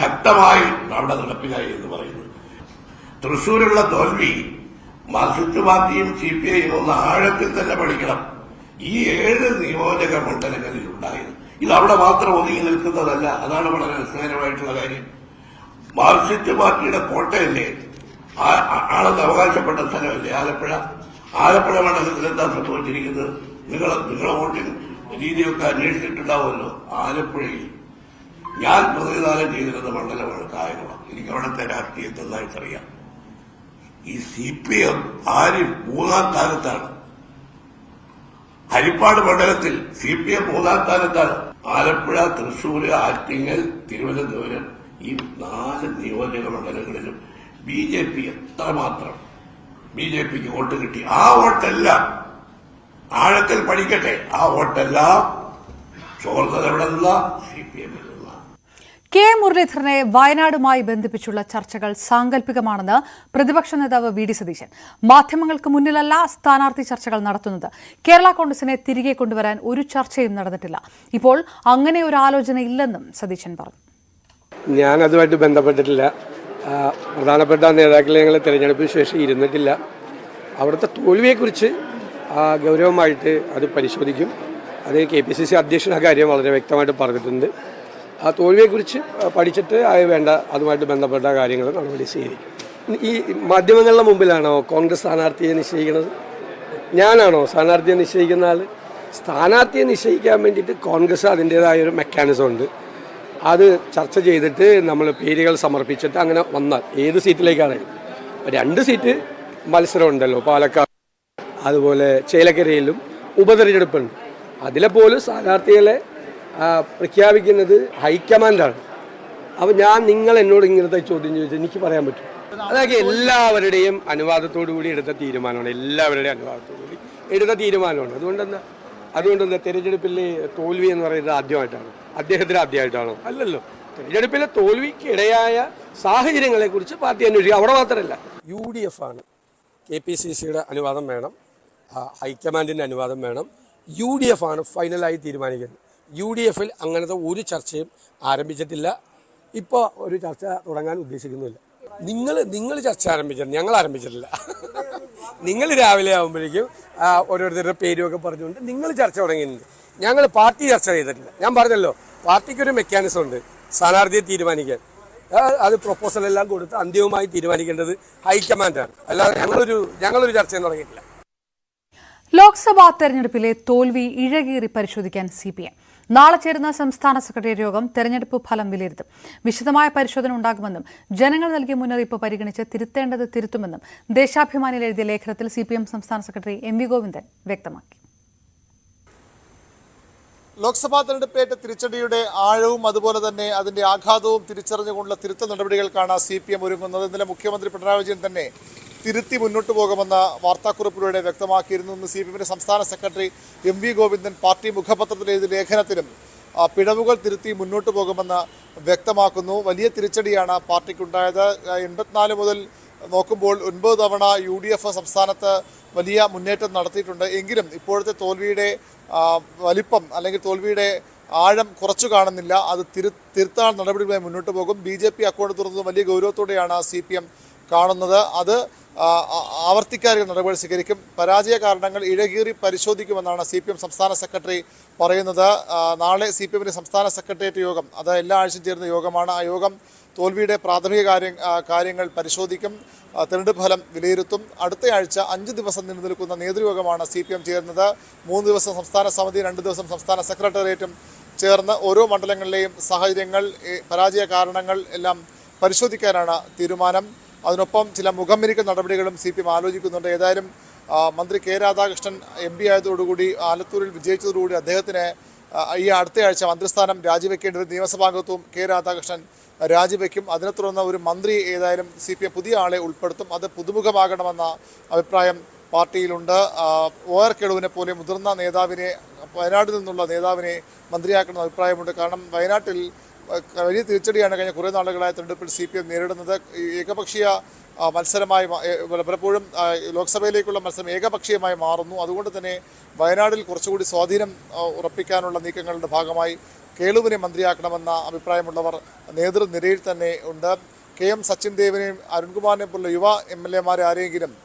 ശക്തമായി അവിടെ നടപ്പിലായി എന്ന് പറയുന്നു. തൃശൂരുള്ള തോൽവി മാർക്സിസ്റ്റ് പാർട്ടിയും സി പി ഐയും ഒന്ന് ആഴത്തിൽ തന്നെ പഠിക്കണം. ഈ ഏഴ് നിയോജക മണ്ഡലങ്ങളിൽ ഉണ്ടായത്. ഇത് അവിടെ മാത്രം ഒതുങ്ങി നിൽക്കുന്നതല്ല. അതാണ് വളരെ രസകരമായിട്ടുള്ള കാര്യം. മാർക്സിസ്റ്റ് പാർട്ടിയുടെ കോട്ടയല്ലേ? ആണെന്ന് അവകാശപ്പെട്ട സ്ഥലമല്ലേ? ആലപ്പുഴ. ആലപ്പുഴ മണ്ഡലത്തിൽ എന്താ സംഭവിച്ചിരിക്കുന്നത്? നിങ്ങൾ നിങ്ങളെ വോട്ടിംഗ് രീതിയൊക്കെ അന്വേഷിച്ചിട്ടുണ്ടാവുമല്ലോ ആലപ്പുഴയിൽ. ഞാൻ പ്രതിനിധാനം ചെയ്തിരുന്ന മണ്ഡലമാണ് കായംകുളം എനിക്ക് അവിടുത്തെ രാഷ്ട്രീയം നന്നായിട്ടറിയാം. ഈ സി പി എം ആരും മൂന്നാം സ്ഥാനത്താണ്. ഹരിപ്പാട് മണ്ഡലത്തിൽ സി പി എം മൂന്നാം സ്ഥാനത്താണ്. ആലപ്പുഴ തൃശൂര് ആറ്റിങ്ങൽ തിരുവനന്തപുരം ഈ നാല് നിയോജക മണ്ഡലങ്ങളിലും ബി ജെ പി എത്രമാത്രം ബി ജെ പിക്ക് വോട്ട് കിട്ടി? ആ വോട്ടെല്ലാം ആഴത്തിൽ പഠിക്കട്ടെ. ആ വോട്ടെല്ലാം ചോർന്നത് എവിടെ നിന്നുള്ള സി പി എമ്മിൽ കെ മുരളീധരനെ വയനാടുമായി ബന്ധിപ്പിച്ചുള്ള ചർച്ചകൾ സാങ്കല്പികമാണെന്ന് പ്രതിപക്ഷ നേതാവ് വി ഡി സതീശൻ. മാധ്യമങ്ങൾക്ക് മുന്നിലല്ല സ്ഥാനാർത്ഥി ചർച്ചകൾ നടത്തുന്നത്. കേരള കോൺഗ്രസിനെ തിരികെ കൊണ്ടുവരാൻ ഒരു ചർച്ചയും നടന്നിട്ടില്ല. ഇപ്പോൾ അങ്ങനെ ഒരു ആലോചന ഇല്ലെന്നും സതീശൻ പറഞ്ഞു. ഞാൻ അതുമായിട്ട് ബന്ധപ്പെട്ടിട്ടില്ല. പ്രധാനപ്പെട്ട നേതാക്കളെ ഞങ്ങൾ തിരഞ്ഞെടുപ്പിന് ശേഷം ഇരുന്നിട്ടില്ല. അവിടുത്തെ തോൽവിയെക്കുറിച്ച് ഗൗരവമായിട്ട് അത് പരിശോധിക്കും. അത് കെ പി സി സി അധ്യക്ഷൻ ആ കാര്യം വളരെ വ്യക്തമായിട്ട് പറഞ്ഞിട്ടുണ്ട്. ആ തോൽവിയെക്കുറിച്ച് പഠിച്ചിട്ട് അത് വേണ്ട അതുമായിട്ട് ബന്ധപ്പെട്ട കാര്യങ്ങൾ നടപടി സ്വീകരിക്കും. ഈ മാധ്യമങ്ങളുടെ മുമ്പിലാണോ കോൺഗ്രസ് സ്ഥാനാർത്ഥിയെ നിശ്ചയിക്കുന്നത്? ഞാനാണോ സ്ഥാനാർത്ഥിയെ നിശ്ചയിക്കുന്ന ആൾ സ്ഥാനാർത്ഥിയെ നിശ്ചയിക്കാൻ വേണ്ടിയിട്ട് കോൺഗ്രസ് അതിന്റേതായ ഒരു മെക്കാനിസം ഉണ്ട്. അത് ചർച്ച ചെയ്തിട്ട് നമ്മൾ പേരുകൾ സമർപ്പിച്ചിട്ട് അങ്ങനെ വന്നാൽ ഏത് സീറ്റിലേക്കാണെങ്കിലും രണ്ട് സീറ്റ് മത്സരം ഉണ്ടല്ലോ പാലക്കാട് അതുപോലെ ചേലക്കരയിലും ഉപതെരഞ്ഞെടുപ്പുണ്ട്. അതിലെ പോലും സ്ഥാനാർത്ഥികളെ പ്രഖ്യാപിക്കുന്നത് ഹൈക്കമാൻഡാണ്. അപ്പോൾ ഞാൻ നിങ്ങൾ എന്നോട് ഇങ്ങനത്തെ ചോദ്യം ചോദിച്ചാൽ എനിക്ക് പറയാൻ പറ്റും. അതൊക്കെ എല്ലാവരുടെയും അനുവാദത്തോടു കൂടി എടുത്ത തീരുമാനമാണ്. എല്ലാവരുടെയും അനുവാദത്തോടു കൂടി എടുത്ത തീരുമാനമാണ്. അതുകൊണ്ടെന്താ? അതുകൊണ്ടെന്താ? തിരഞ്ഞെടുപ്പിൽ തോൽവി എന്ന് പറയുന്നത് ആദ്യമായിട്ടാണ്. അദ്ദേഹത്തിന് ആദ്യമായിട്ടാണോ? അല്ലല്ലോ. തിരഞ്ഞെടുപ്പിലെ തോൽവിക്കിടയായ സാഹചര്യങ്ങളെക്കുറിച്ച് പാർട്ടി അന്വേഷിക്കുക. അവിടെ മാത്രമല്ല യു ഡി എഫ് ആണ്. കെ പി സി സിയുടെ അനുവാദം വേണം. ഹൈക്കമാൻഡിന്റെ അനുവാദം വേണം. യു ഡി എഫ് ആണ് ഫൈനലായി തീരുമാനിക്കുന്നത്. യു ഡി എഫിൽ അങ്ങനത്തെ ഒരു ചർച്ചയും ആരംഭിച്ചിട്ടില്ല. ഇപ്പോൾ ഒരു ചർച്ച തുടങ്ങാൻ ഉദ്ദേശിക്കുന്നില്ല. നിങ്ങൾ നിങ്ങൾ ചർച്ച ആരംഭിച്ചത് ഞങ്ങൾ ആരംഭിച്ചിട്ടില്ല. നിങ്ങൾ രാവിലെ ആകുമ്പോഴേക്കും ഓരോരുത്തരുടെ പേരുമൊക്കെ പറഞ്ഞുകൊണ്ട് നിങ്ങൾ ചർച്ച തുടങ്ങിയിട്ടുണ്ട്. ഞങ്ങൾ പാർട്ടി ചർച്ച ചെയ്തിട്ടില്ല. ഞാൻ പറഞ്ഞല്ലോ പാർട്ടിക്കൊരു മെക്കാനിസം ഉണ്ട്. സ്ഥാനാർത്ഥിയെ തീരുമാനിക്കാൻ. അത് പ്രൊപ്പോസൽ എല്ലാം കൊടുത്ത് അന്തിമമായി തീരുമാനിക്കേണ്ടത് ഹൈക്കമാൻഡാണ്. അല്ലാതെ ഞങ്ങളൊരു ഞങ്ങളൊരു ചർച്ചയും തുടങ്ങിയിട്ടില്ല. ലോക്സഭാ തെരഞ്ഞെടുപ്പിലെ തോൽവി ഇഴകീറി പരിശോധിക്കാൻ സി പി എം നാളെ ചേരുന്ന സംസ്ഥാന സെക്രട്ടേറിയറ്റ് യോഗം തെരഞ്ഞെടുപ്പ് ഫലം വിലയിരുത്തും. വിശദമായ പരിശോധന ഉണ്ടാകുമെന്നും ജനങ്ങൾ നൽകിയ മുന്നറിയിപ്പ് പരിഗണിച്ച് തിരുത്തേണ്ടത് തിരുത്തുമെന്നും ദേശാഭിമാനിയിൽ എഴുതിയ ലേഖനത്തിൽ സി സംസ്ഥാന സെക്രട്ടറി എം വി ഗോവിന്ദൻ വ്യക്തമാക്കി. ലോക്സഭാ തെരഞ്ഞെടുപ്പേറ്റ തിരിച്ചടിയുടെ ആഴവും അതുപോലെ തന്നെ അതിന്റെ ആഘാതവും തിരിച്ചറിഞ്ഞുകൊണ്ടുള്ള തിരുത്ത നടപടികൾക്കാണ് സി പി എം ഒരുങ്ങുന്നത്. ഇന്നലെ മുഖ്യമന്ത്രി പിണറായി വിജയൻ തന്നെ തിരുത്തി മുന്നോട്ട് പോകുമെന്ന വാർത്താക്കുറിപ്പിലൂടെ വ്യക്തമാക്കിയിരുന്നു. ഇന്ന് സി പി സംസ്ഥാന secretary M V Govindan party മുഖപത്രത്തിൽ എഴുതിയ ലേഖനത്തിലും പിഴവുകൾ തിരുത്തി മുന്നോട്ട് പോകുമെന്ന് വ്യക്തമാക്കുന്നു. വലിയ തിരിച്ചടിയാണ് പാർട്ടിക്കുണ്ടായത്. എൺപത്തിനാല് മുതൽ നോക്കുമ്പോൾ ഒൻപത് തവണ യു ഡി എഫ് സംസ്ഥാനത്ത് വലിയ മുന്നേറ്റം നടത്തിയിട്ടുണ്ട്. എങ്കിലും ഇപ്പോഴത്തെ തോൽവിയുടെ വലിപ്പം അല്ലെങ്കിൽ തോൽവിയുടെ ആഴം കുറച്ചു കാണുന്നില്ല. അത് തിരു തിരുത്താൻ നടപടികളുമായി മുന്നോട്ട് പോകും. ബി ജെ പി അക്കൗണ്ട് തുറന്നത് വലിയ ഗൗരവത്തോടെയാണ് സി പി എം കാണുന്നത്. അത് ആ, ആ- ആവർത്തിക്കാതെ നടപടി സ്വീകരിക്കും. പരാജയ കാരണങ്ങൾ ഇഴകീറി പരിശോധിക്കുമെന്നാണ് സി പി എം സംസ്ഥാന സെക്രട്ടറി പറയുന്നത്. നാളെ സി പി എമ്മിന്റെ സംസ്ഥാന സെക്രട്ടേറിയറ്റ് യോഗം അത് എല്ലാ ആഴ്ചയും ചേരുന്ന യോഗമാണ്. ആ യോഗം തോൽവിയുടെ പ്രാഥമിക കാര്യ കാര്യങ്ങൾ പരിശോധിക്കും തിരഞ്ഞെടുപ്പ് ഫലം വിലയിരുത്തും. അടുത്ത ആഴ്ച അഞ്ച് ദിവസം നിലനിൽക്കുന്ന നേതൃയോഗമാണ് സി പി എം ചേരുന്നത്. മൂന്ന് ദിവസം സംസ്ഥാന സമിതി രണ്ട് ദിവസം സംസ്ഥാന സെക്രട്ടേറിയറ്റും ചേർന്ന് ഓരോ മണ്ഡലങ്ങളിലെയും സാഹചര്യങ്ങൾ പരാജയ കാരണങ്ങൾ എല്ലാം പരിശോധിക്കാനാണ് തീരുമാനം. അതിനൊപ്പം ചില മുഖംമിരിക്കൽ നടപടികളും സി പി എം ആലോചിക്കുന്നുണ്ട്. ഏതായാലും മന്ത്രി കെ രാധാകൃഷ്ണൻ എം പി ആയതോടുകൂടി ആലത്തൂരിൽ വിജയിച്ചതോടുകൂടി അദ്ദേഹത്തിന് ഈ അടുത്തയാഴ്ച മന്ത്രിസ്ഥാനം രാജിവെക്കേണ്ട ഒരു നിയമസഭാംഗത്വവും കെ രാധാകൃഷ്ണൻ രാജിവെക്കും. അതിനെ തുടർന്ന് ഒരു മന്ത്രി ഏതായാലും സി പി എം പുതിയ ആളെ ഉൾപ്പെടുത്തും. അത് പുതുമുഖമാകണമെന്ന അഭിപ്രായം പാർട്ടിയിലുണ്ട്. ഒ ആർ കെളുവിനെ പോലെ മുതിർന്ന നേതാവിനെ വയനാട്ടിൽ നിന്നുള്ള നേതാവിനെ മന്ത്രിയാക്കണമെന്ന അഭിപ്രായമുണ്ട്. കാരണം വയനാട്ടിൽ വലിയ തിരിച്ചടിയാണ് കഴിഞ്ഞ കുറേ നാളുകളായ തെരഞ്ഞെടുപ്പിൽ സി പി എം നേരിടുന്നത് ഏകപക്ഷീയ മത്സരമായി പലപ്പോഴും ലോക്സഭയിലേക്കുള്ള മത്സരം ഏകപക്ഷീയമായി മാറുന്നു. അതുകൊണ്ട് തന്നെ വയനാടിൽ കുറച്ചുകൂടി സ്വാധീനം ഉറപ്പിക്കാനുള്ള നീക്കങ്ങളുടെ ഭാഗമായി കേളുവിനെ മന്ത്രിയാക്കണമെന്ന അഭിപ്രായമുള്ളവർ നേതൃനിരയിൽ തന്നെ ഉണ്ട്. കെ എം സച്ചിൻ ദേവിനെയും അരുൺകുമാറിനെ പോലുള്ള യുവ എം എൽ എമാരെ ആരെങ്കിലും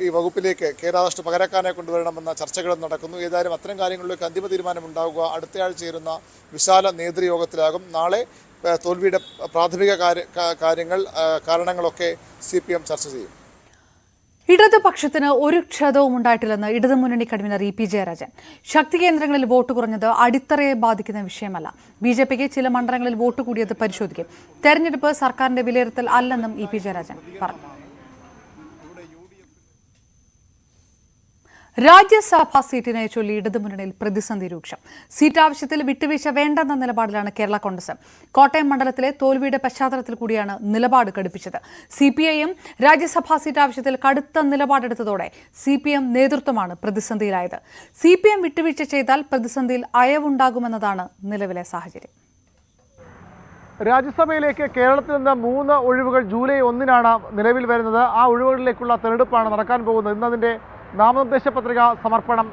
ഈ- വകുപ്പിലേക്ക് കെ പകരക്കാരനെ കൊണ്ടുവരണമെന്ന ചർച്ചകളും നടക്കുന്നു. ഏതായാലും അത്തരം കാര്യങ്ങളിലേക്ക് അന്തിമ തീരുമാനം ഉണ്ടാവുക. അടുത്തയാഴ്ച ചേരുന്ന വിശാല നേതൃയോഗത്തിലാകും നാളെ തോൽവിയുടെ പ്രാഥമിക കാര്യങ്ങൾ കാരണങ്ങളൊക്കെ സി ചർച്ച ചെയ്യും. ഇടതുപക്ഷത്തിന് ഒരു ക്ഷതവും ഉണ്ടായിട്ടില്ലെന്ന് ഇടതുമുന്നണി കൺവീനർ ഇ പി ജയരാജൻ. ശക്തി കേന്ദ്രങ്ങളിൽ വോട്ട് കുറഞ്ഞത് അടിത്തറയെ ബാധിക്കുന്ന വിഷയമല്ല. ബി ജെ പിക്ക് ചില മണ്ഡലങ്ങളിൽ വോട്ട് കൂടിയത് പരിശോധിക്കും. തെരഞ്ഞെടുപ്പ് സർക്കാരിന്റെ വിലയിരുത്തൽ അല്ലെന്നും ഇ പി ജയരാജൻ പറഞ്ഞു. രാജ്യസഭാ സീറ്റിനെ ചൊല്ലി ഇടതുമുന്നണിയിൽ പ്രതിസന്ധി രൂക്ഷം. സീറ്റ് ആവശ്യത്തിൽ വിട്ടുവീഴ്ച വേണ്ടെന്ന നിലപാടിലാണ് കേരള കോൺഗ്രസ്. കോട്ടയം മണ്ഡലത്തിലെ തോൽവിയുടെ പശ്ചാത്തലത്തിൽ കൂടിയാണ് നിലപാട് കടുപ്പിച്ചത്. C P I M Rajya Sabha seat ആവശ്യത്തിൽ കടുത്ത നിലപാടെടുത്തതോടെ സി പി എം നേതൃത്വമാണ് പ്രതിസന്ധിയിലായത്. സി പി എം വിട്ടുവീഴ്ച ചെയ്താൽ പ്രതിസന്ധിയിൽ അയവുണ്ടാകുമെന്നതാണ് നിലവിലെ സാഹചര്യം. രാജ്യസഭയിലേക്ക് കേരളത്തിൽ നിന്ന് മൂന്ന് ഒഴിവുകൾ ജൂലൈ ഒന്നിനാണ് നിലവിൽ വരുന്നത്. ആ ഒഴിവുകളിലേക്കുള്ള തെരഞ്ഞെടുപ്പാണ് നടക്കാൻ പോകുന്നത്. ഇന്നതിന്റെ നാമനിർദ്ദേശ പത്രിക സമർപ്പണം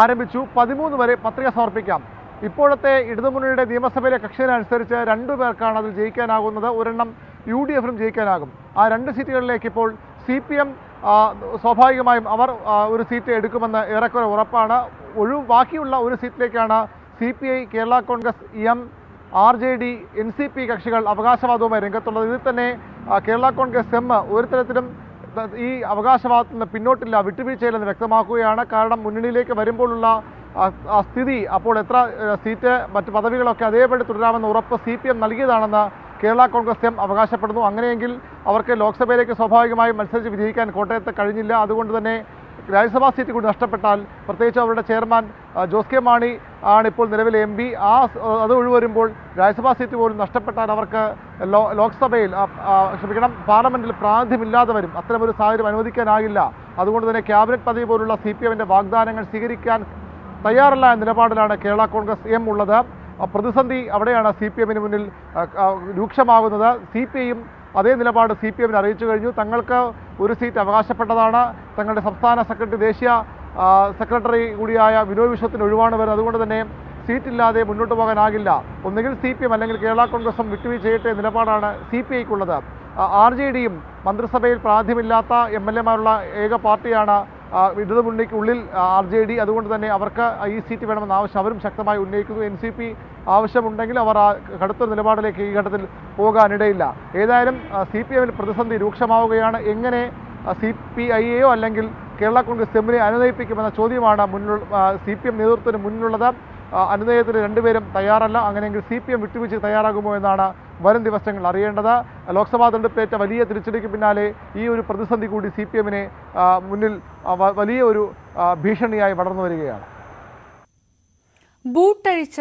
ആരംഭിച്ചു. പതിമൂന്ന് വരെ പത്രിക സമർപ്പിക്കാം. ഇപ്പോഴത്തെ ഇടതുമുന്നണിയുടെ നിയമസഭയിലെ കക്ഷിയനുസരിച്ച് രണ്ടു പേർക്കാണ് അതിൽ ജയിക്കാനാകുന്നത്. ഒരെണ്ണം യു ഡി എഫിനും ജയിക്കാനാകും. ആ രണ്ട് സീറ്റുകളിലേക്ക് ഇപ്പോൾ സി പി എം സ്വാഭാവികമായും അവർ ഒരു സീറ്റ് എടുക്കുമെന്ന് ഏറെക്കുറെ ഉറപ്പാണ്. ഒഴിവ് ബാക്കിയുള്ള ഒരു സീറ്റിലേക്കാണ് C P I Kerala Congress M R J D N C P കക്ഷികൾ അവകാശവാദവുമായി രംഗത്തുള്ളത്. ഇതിൽ തന്നെ കേരള കോൺഗ്രസ് എം ഒരു തരത്തിലും ഈ അവകാശവാദത്തിൽ പിന്നോട്ടില്ല വിട്ടുവീഴ്ചയില്ലെന്ന് വ്യക്തമാക്കുകയാണ്. കാരണം മുന്നണിയിലേക്ക് വരുമ്പോഴുള്ള സ്ഥിതി അപ്പോൾ എത്ര സീറ്റ് മറ്റ് പദവികളൊക്കെ അതേപടി തുടരാമെന്ന ഉറപ്പ് സി പി എം നൽകിയതാണെന്ന് കേരള കോൺഗ്രസ് എം അവകാശപ്പെടുന്നു. അങ്ങനെയെങ്കിൽ അവർക്ക് ലോക്സഭയിലേക്ക് സ്വാഭാവികമായും മത്സരിച്ച് വിജയിക്കാൻ കോട്ടയത്ത് കഴിഞ്ഞില്ല. അതുകൊണ്ട് തന്നെ രാജ്യസഭാ സീറ്റ് കൂടി നഷ്ടപ്പെട്ടാൽ പ്രത്യേകിച്ച് അവരുടെ ചെയർമാൻ ജോസ് കെ മാണി ആണ് ഇപ്പോൾ നിലവിലെ എം പി. ആ അത് ഒഴിവരുമ്പോൾ രാജ്യസഭാ സീറ്റ് പോലും നഷ്ടപ്പെട്ടാൽ അവർക്ക് ലോക്സഭയിൽ ക്ഷമിക്കണം പാർലമെന്റിൽ പ്രാതിനിധ്യമില്ലാതെ വരും അത്തരമൊരു സാഹചര്യം അനുവദിക്കാനാകില്ല. അതുകൊണ്ട് തന്നെ ക്യാബിനറ്റ് പദവി പോലുള്ള സി പി എമ്മിന്റെ വാഗ്ദാനങ്ങൾ സ്വീകരിക്കാൻ തയ്യാറല്ല എന്ന നിലപാടിലാണ് കേരള കോൺഗ്രസ് എം ഉള്ളത്. പ്രതിസന്ധി അവിടെയാണ് സി പി എമ്മിന് മുന്നിൽ രൂക്ഷമാകുന്നത്. സി പി ഐയും അതേ നിലപാട് സി പി എമ്മിന് അറിയിച്ചു കഴിഞ്ഞു. തങ്ങൾക്ക് ഒരു സീറ്റ് അവകാശപ്പെട്ടതാണ്. തങ്ങളുടെ സംസ്ഥാന സെക്രട്ടറി ദേശീയ സെക്രട്ടറി കൂടിയായ വിനോദ് വിശ്വത്തിന് ഒഴിവാണ് വരുന്നത്. അതുകൊണ്ട് തന്നെ സീറ്റില്ലാതെ മുന്നോട്ട് പോകാനാകില്ല. ഒന്നുകിൽ സി പി എം അല്ലെങ്കിൽ കേരള കോൺഗ്രസും വിട്ടുവീഴ്ച ചെയ്യട്ടെ എന്ന നിലപാടാണ് സി പി ഐക്കുള്ളത്. ആർ ജെ ഡിയും മന്ത്രിസഭയിൽ പ്രാധ്യമില്ലാത്ത എം എൽ എമാരുള്ള ഏക പാർട്ടിയാണ് ഇടതുമുന്നണിക്കുള്ളിൽ ആർ ജെ ഡി അതുകൊണ്ട് തന്നെ അവർക്ക് ഈ സീറ്റ് വേണമെന്ന ആവശ്യം അവരും ശക്തമായി ഉന്നയിക്കുന്നു. എൻ സി പി ആവശ്യമുണ്ടെങ്കിൽ അവർ ആ കടുത്ത നിലപാടിലേക്ക് ഈ ഘട്ടത്തിൽ പോകാനിടയില്ല. ഏതായാലും സി പി എമ്മിൽ പ്രതിസന്ധി രൂക്ഷമാവുകയാണ്. എങ്ങനെ സി പി ഐയെയോ അല്ലെങ്കിൽ കേരള കോൺഗ്രസ് എമ്മിനെ അനുനയിപ്പിക്കുമെന്ന ചോദ്യമാണ് മുന്നിൽ സി പി എം നേതൃത്വത്തിന് മുന്നിലുള്ളത്. അനുനയത്തിന് രണ്ടുപേരും തയ്യാറല്ല. അങ്ങനെയെങ്കിൽ സി പി എം വിട്ടുവീഴ്ച തയ്യാറാകുമോ എന്നാണ് വരും ദിവസങ്ങൾ അറിയേണ്ടത്. ലോക്സഭാ തെരഞ്ഞെടുപ്പേറ്റ വലിയ തിരിച്ചടിക്ക് പിന്നാലെ ഈ ഒരു പ്രതിസന്ധി കൂടി സി പി എമ്മിനെ മുന്നിൽ വലിയ ഒരു ഭീഷണിയായി വളർന്നു വരികയാണ്. ബൂട്ടഴിച്ച